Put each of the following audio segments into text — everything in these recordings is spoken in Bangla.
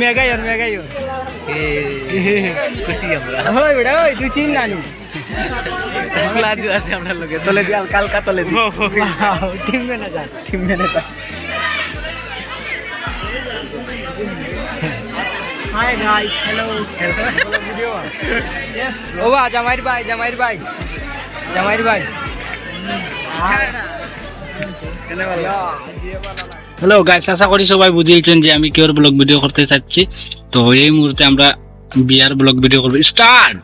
মেগাইয়র মেগাইয়র খুশি আমরা ওই বেটা ওই তুই চিন না নি প্লাজু আছে আপনার লোকে তলে দিয়ে কালকা তলে দিয়ে team manager team manager hi guys hello video yes ও বা জামাইর ভাই জামাইর ভাই জামাইর ভাই হ্যালো গাইস আশা করি সবাই বুঝিয়েছেন যে আমি কিওর ব্লগ ভিডিও করতে চাচ্ছি তো এই মুহূর্তে আমরা বিয়ার ব্লগ ভিডিও করব স্টার্ট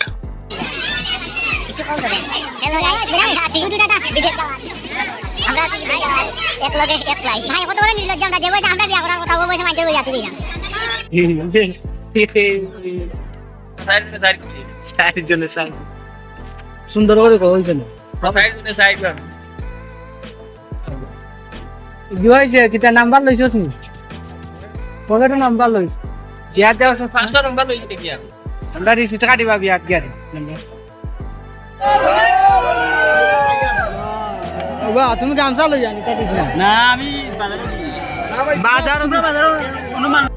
সুন্দর করে কো হইছে না চারজনে চারজন কি হয়েছে? কিতা নাম্বার লইছস নি পকেটে নাম্বার লইছ বিয়াত যাওয়ার সময় পাঁচটা নাম্বার লইছি দেখি আমি আমরা টাকা দিবা বিয়াত গিয়া বাবা তুমি গামছা লই জানি না আমি বাজার বাজার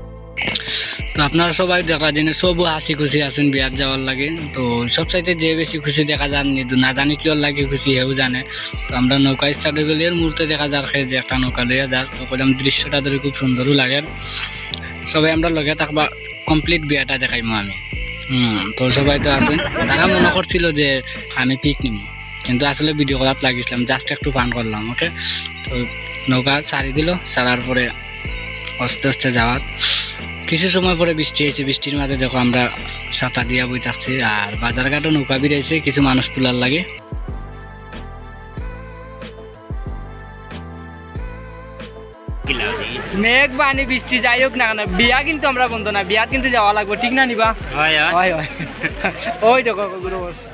তো আপনারা সবাই দেখা জেনে সব হাসি খুশি আছেন বিয়ার যাওয়ার লাগে। তো সব চাইতে যে বেশি খুশি দেখা যান নি জানি কি লাগে খুশি হেও জানে। তো আমরা নৌকা স্টার্ট হয়ে গেলে মুহূর্তে দেখা যার যে একটা নৌকা লইয়া যার। তো কইলাম দৃশ্যটা ধরে খুব সুন্দরও লাগে। সবাই আমরা লগে থাকবা কমপ্লিট বিয়াটা দেখাইমো আমি। হুম, তো সবাই তো আছে তারা মনে করছিল যে আমি পিক নিব কিন্তু আসলে ভিডিও করাত লাগিছিলাম জাস্ট একটু ফান করলাম ওকে তো নৌকা সারি দিল, সারার পরে আস্তে আস্তে যাওয়ার কিছু সময় পরে বৃষ্টি হয়েছে বৃষ্টির মাঝে দেখো আমরা ছাতা দিয়া বইতাছি আর বাজার ঘাটও নৌকা বেরিয়েছে কিছু মানুষ তোলার লাগে। মেঘ বানি বৃষ্টি যাই হোক না কেন বিয়া কিন্তু আমরা বন্ধ না বিয়াত কিন্তু যাওয়া লাগবে ঠিক না নিবা? হয় হয়। হয় ওই দেখো গুরু অবস্থা।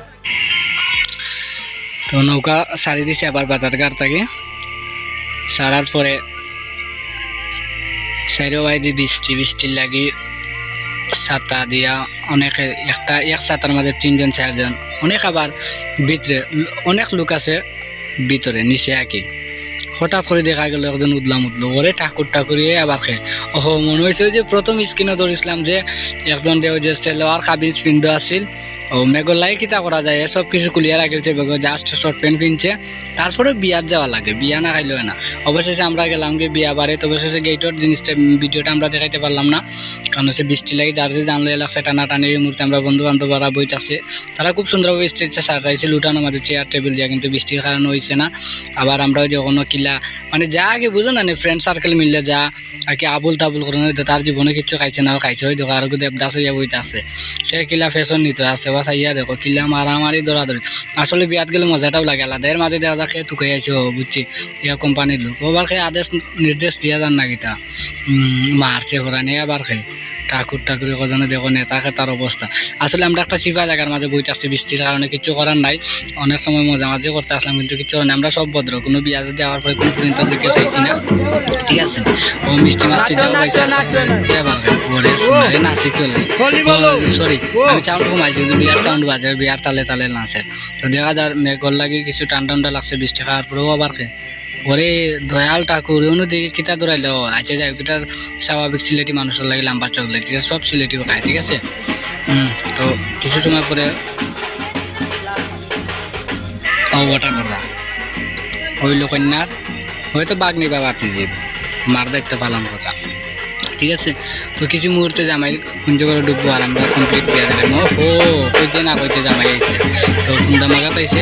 তো নৌকা সারি দিছে আবার বাজার ঘাট থেকে সারার পরে সাইডো বাইদি বৃষ্টি বৃষ্টির লাগি ছাতা দিয়া অনেকে একটা, এক ছাতার মাঝে তিনজন চারজন অনেক আবার ভিতরে অনেক লোক আছে ভিতরে নিচে আঁকি। হঠাৎ করে দেখা গেল একজন উদলাম উদলো। ওরে ঠাকুর ঠাকুরিয়ে আবার খে ওহ, মনে হয়েছে যে প্রথম স্ক্রিনে ধরেছিলাম যে একজন দেও যে সেলোয়ার কাবিজ পিন্ধ আছিল ও মেঘলাই কিতা করা যায়? সব কিছু কুলিয়া রাখিছে বেগো জাস্ট শর্ট প্যান্ট পিনছে। তারপরে বিয়াত যাওয়া লাগে, বিয়া না খাইলেও না। অবশেষে আমরা গেলাম গিয়ে বিয়া বাড়ি তো অবশেষে গেটের জিনিসটা ভিডিওটা আমরা দেখাইতে পারলাম না। কারণ হচ্ছে বৃষ্টি লাগে, যার যে জানলো লাগছে টানা টানি এই মুহূর্তে আমরা বন্ধু বান্ধবরা বইতাছে, তারা খুব সুন্দরভাবে স্টেজটা সাজাইছে, লুটানো মাঝে চেয়ার টেবিল দিয়া, কিন্তু বৃষ্টির কারণে হয়েছে না। আবার আমরা ওই যে কোনো মানে যা আগে বুঝো না ফ্রেন্ড সার্কেল মিললে যা কি আবুল তাবুল করে তার জীবনে কিছু খাইছে না খাইছে হয়তো আর দেবদাস হইয়া বইতে আছে। সে কিলা ফ্যাশন নিতে আছে বা চাইয়া দেখো কিলা মারামারি দৌড়াদৌড়ি। আসলে বিয়াত গেলে মজাটাও লাগে আলাদা। এর মাঝে দেখা যাকে তুকে আইছে বুঝছি ইয়া কোম্পানির লোক। ওবার খেয়ে আদেশ নির্দেশ দিয়া যান না উম, মারছে হরানি আবার খেয়ে। ঠাকুর ঠাকুরের কজনে দেখো নেতা খেতার অবস্থা। আসলে আমরা একটা চিপা জায়গার মাঝে বইতে আসছি বৃষ্টির কারণে কিছু করার নাই। অনেক সময় মজা মাঝে করতে আসলাম কিন্তু কিছু করার আমরা সব ভদ্র কোনো বিয়া দেওয়ার পরে কোনো পর্যন্ত দিকে চাইছি না। ঠিক আছে? ও মিষ্টি মাস্টি যাও পাইছে নাচি সরি আমি চাউন্ড কিন্তু বিয়ার চাউন্ড বাজে বিয়ার তালে তালে নাচে। তো দেখা যার মেঘর লাগি কিছু টান টান্ডা লাগছে বৃষ্টি খাওয়ার পরেও আবার ওরে দয়াল ঠাকুর অনু দিকে কিতা দৌড়াইলো? আচ্ছা যাই কিটার স্বাভাবিক সিলেটি মানুষের লাগে লাম্বা চকলেট সব সিলেটিও খায় ঠিক আছে? হুম, তো কিছু সময় পরে অবটা করা হইল কন্যার হয়তো বাঘ নিবা বাতি জীব মার দায়িত্ব পালন করা, ঠিক আছে? তো কিছু মুহূর্তে জামাই কুঞ্জ করে ডুববো আর আমরা কমপ্লিট বিয়া দেখাম ও কইতে না কইতে জামাই আইছে। তো কুন্দা মাগা পাইছে।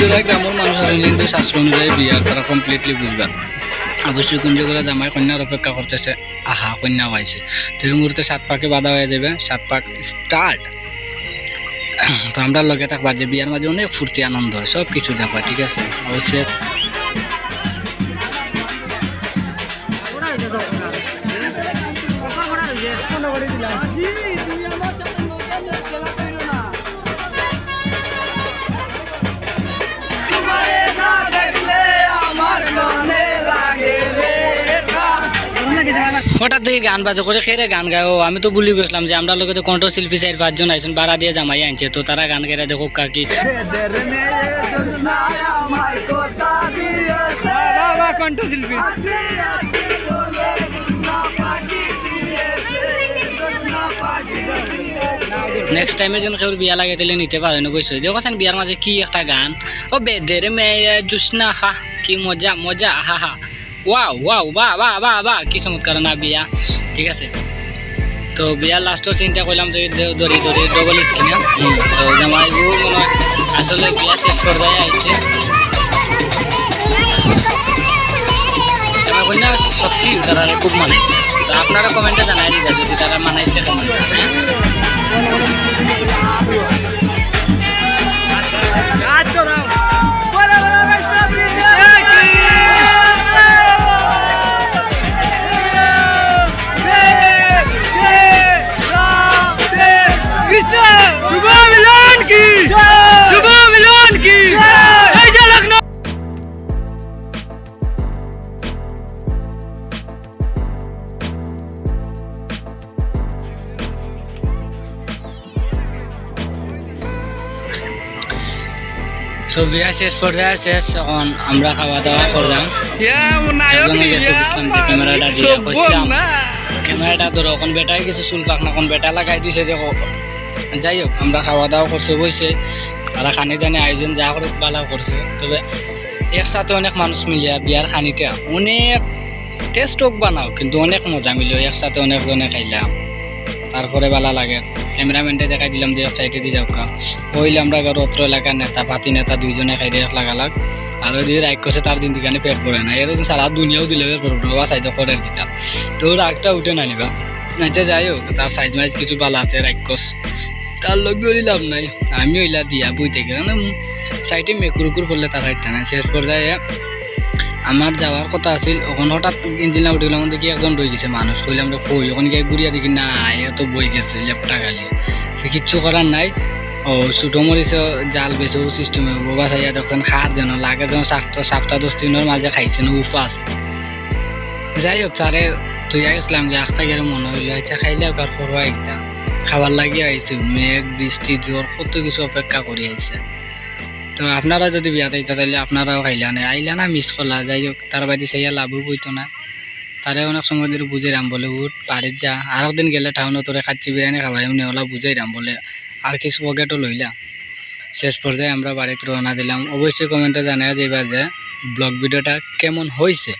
যারা গ্রামের মানুষ কিন্তু শাস্ত্র অনুযায়ী বিয়ার তারা কমপ্লিটলি বুঝবেন অবশ্যই কুঞ্জ করে জামাই কন্যার অপেক্ষা করতেছে আহা কন্যাও আইছে তো এই মুহূর্তে সাত পাকে বাধা হয়ে যাবে সাত পাক স্টার্ট তো আমরা লগে থাকবা যে বিয়ার মাঝে অনেক ফুর্তি আনন্দ হয়। সব কিছু দেখবা, ঠিক আছে? অবশ্যই হঠাৎ দেখি গান বাজা, করে খেয়ে গান গাও আমি তো বুলি গেছিলাম যে আমরা লোকে তো কণ্ঠ শিল্পী চার পাঁচজন আইসন বাড়া দিয়ে জামাই আনছে। তো তারা গান গাই দেখো কাকি। নেক্সট টাইমে যেন কেউ বিয়া লাগে তাহলে নিতে পারে না বুঝছ যে কথা বিয়ার মাঝে কি একটা গান। ও বেদের মেয়ে জুসনা হা, কি মজা মজা হা হা ওয়াও ওয়াও বা বা বা বা কি চমৎকার না বিয়া? ঠিক আছে? তো বিয়ার লাস্টর চিন্তা করলাম যে দড়ি দড়ি ডবল স্ক্রিনে তো জামাইবু মনে হয় আসলে বিয়া শেষ পর্যায়ে আইছে। জামাই কন্যা সত্যি তারা খুব মানাইছে। তো আপনারা কমেন্টে জানাই দিবা যদি তারা মানাইছে কেমন তো বিয়া শেষ পর্যায়ে শেষ এখন আমরা খাওয়া দাওয়া করলাম ক্যামেরাটা দিয়ে কইছিলাম ক্যামেরাটা ধরো এখন বেটাই কিছু চুল পাক না বেটা লাগাই দিছে দেখো। যাই হোক আমরা খাওয়া দাওয়া করছে বইছে। তারা খানি দানি আয়োজন যা করে ভালো করছে। তবে একসাথে অনেক মানুষ মিলিয়া বিয়ার খানিটা অনেক টেস্ট হোক বানাও কিন্তু অনেক মজা মিলো একসাথে অনেকজনে খাইলাম। তারপরে ভালো লাগে। ক্যামেরাম্যানটা দেখাই দিলাম যে সাইডে দিয়ে যাও কা ওইলে আমরা অত্র এলাকার নেতা, পাতি নেতা দুইজনে খাই দিয়ে লাগালাগ আর ওই দিয়ে রাগ করছে তার দিন দিকানে পেট পড়ে না। এর সারা দুনিয়াও দিলে বাবা সাইডে করে কিতা তো রাগটা উঠে না নিবা। আচ্ছা যাই হোক, তার সাইজ মাইজ কিছু ভালো আছে রাক্ষস তার লোক লাভ নাই। আমি ওইলা দিয়া বই থেকে না সাইডে মেকুরুকুর করলে তার হাইতে না শেষ পর্যায়ে আমার যাওয়ার কথা আছিল, ওখানে হঠাৎ ইঞ্জিন উঠে গেলাম দেখি একজন রয়ে গেছে মানুষ, কইলাম রে কই? ওখানে গিয়ে বুড়িয়া দেখি, না, এ তো বই গেছে, লেপটা গালি সে কিচ্ছু করার নাই। ও ছোটো মরিচ জাল বেছে ও সিস্টেমে বাবা চাইয়া দেখছেন খার যেন লাগে যেন সাতটা সাতটা দশ দিনের মাঝে খাইছে না, উফা আছে। যাই হোক, তারে তুই গেছিলাম যে আখটা গেলে মনে হইল আচ্ছা খাইলে একবার করব একটা। খাবার লাগিয়ে আইছে, মেঘ, বৃষ্টি, জ্বর, কত কিছু অপেক্ষা করে আইছে। তো আপনারা যদি বিয়াতে আইতা তাহলে আপনারাও খাইলা না। আইলা না, মিস করলা। যাই হোক তার বাদে চাইয়া লাভও বইতো না। তারে অনেক সময় ধরে বুঝে রাম বলে, উঠ, বাড়ির যা। আর একদিন গেলে টাউনে তোরে খাচ্ছি, বিরিয়ানি খাবাই এমনি ওলা বুঝাই রাম বলে, আর কিছু পকেটও লইলা। শেষ পর্যায়ে আমরা বাড়িতে রওনা দিলাম। অবশ্যই কমেন্টে জানা যাইবা যে, ব্লগ ভিডিওটা কেমন হয়েছে